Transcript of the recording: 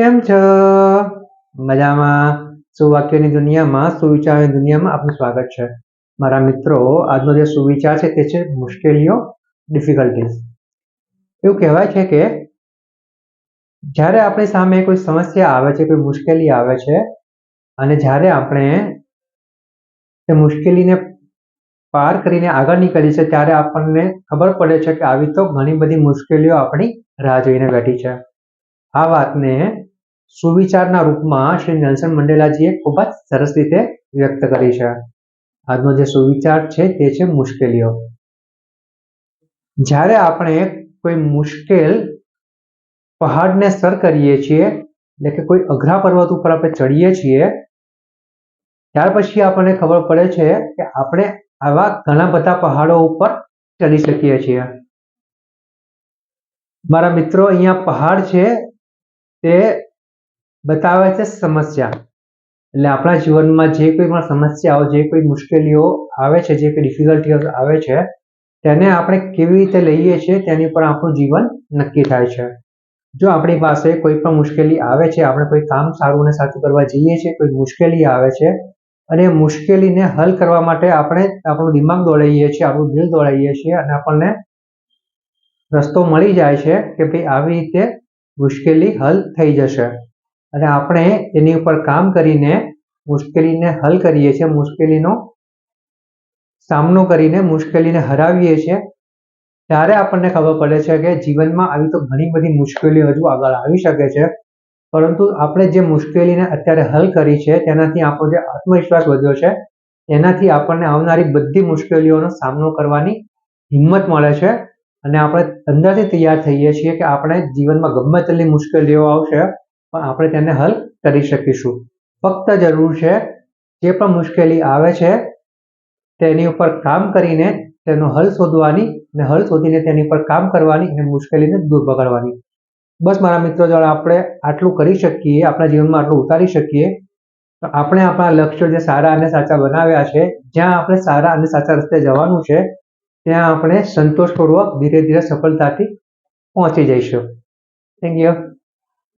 કેમ છો? મજામાં. સુવાક્યોની દુનિયામાં, સુવિચારોની દુનિયામાં આપનું સ્વાગત છે. મારા મિત્રો, આજનો જે સુવિચાર છે તે છે મુશ્કેલીઓ ડિફિકલ્ટીઝ એવું કહેવાય છે કે જ્યારે આપણી સામે કોઈ સમસ્યા આવે છે, કોઈ મુશ્કેલી આવે છે, અને જ્યારે આપણે તે મુશ્કેલીને પાર કરીને આગળ નીકળી છે ત્યારે આપણને ખબર પડે છે કે આવી તો ઘણી બધી મુશ્કેલીઓ આપણી રાહ જોઈને બેઠી છે. આ વાતને સુવિચારના રૂપમાં શ્રી નેલ્સન મંડેલાજીએ ખૂબ જ સરસ રીતે વ્યક્ત કરી છે. આજનો જે સુવિચાર છે તે છે મુશ્કેલીઓ. જ્યારે આપણે કોઈ મુશ્કેલ પહાડને સર કરીએ છીએ, એટલે કે કોઈ અઘરા પર્વત ઉપર આપણે ચડીએ છીએ, ત્યાર પછી આપણને ખબર પડે છે કે આપણે આવા ઘણા બધા પહાડો ઉપર ચડી શકીએ છીએ. મારા મિત્રો, અહીંયા પહાડ છે તે બતાવે છે સમસ્યા. એટલે આપણા જીવનમાં જે કોઈ પણ સમસ્યાઓ, જે કોઈ મુશ્કેલીઓ આવે છે, જે કોઈ ડિફિકલ્ટીઓ આવે છે, તેને આપણે કેવી રીતે લઈએ છીએ તેની પર આપણું જીવન નક્કી થાય છે. જો આપણી પાસે કોઈ પણ મુશ્કેલી આવે છે, આપણે કોઈ કામ સારું અને સાચું કરવા જઈએ છીએ, કોઈ મુશ્કેલી આવે છે, અને મુશ્કેલીને હલ કરવા માટે આપણે આપણું દિમાગ દોડાવીએ છીએ, આપણું દિલ દોડાઈએ છીએ, અને આપણને રસ્તો મળી જાય છે કે ભાઈ આવી રીતે મુશ્કેલી હલ થઈ જશે. અને આપણે એની ઉપર કામ કરીને મુશ્કેલીને હલ કરીએ છીએ, મુશ્કેલીનો સામનો કરીને મુશ્કેલીને હરાવીએ છીએ. ત્યારે આપણને ખબર પડે છે કે જીવનમાં આવી તો ઘણી બધી મુશ્કેલીઓ હજુ આગળ આવી શકે છે. પરંતુ આપણે જે મુશ્કેલીને અત્યારે હલ કરી છે, તેનાથી આપણો જે આત્મવિશ્વાસ વધ્યો છે, એનાથી આપણને આવનારી બધી મુશ્કેલીઓનો સામનો કરવાની હિંમત મળે છે. અને આપણે અંદરથી તૈયાર થઈએ છીએ કે આપણે જીવનમાં ગમે તેટલી મુશ્કેલીઓ આવશે પણ આપણે તેને હલ કરી શકીશું. ફક્ત જરૂર છે, જે પણ મુશ્કેલી આવે છે, તેની ઉપર કામ કરીને તેનો હલ શોધવાની અને હલ શોધીને તેની પર કામ કરવાની અને મુશ્કેલીને દૂર ભગાડવાની બસ મારા મિત્રો દ્વારા આપણે આટલું કરી શકીએ, આપણા જીવનમાં આટલું ઉતારી શકીએ. તો આપણે આપણા લક્ષ્યો જે સારા અને સાચા બનાવ્યા છે, જ્યાં આપણે સારા અને સાચા રસ્તે જવાનું છે, ત્યાં આપણે સંતોષપૂર્વક ધીરે ધીરે સફળતાથી પહોંચી જઈશું. Thank you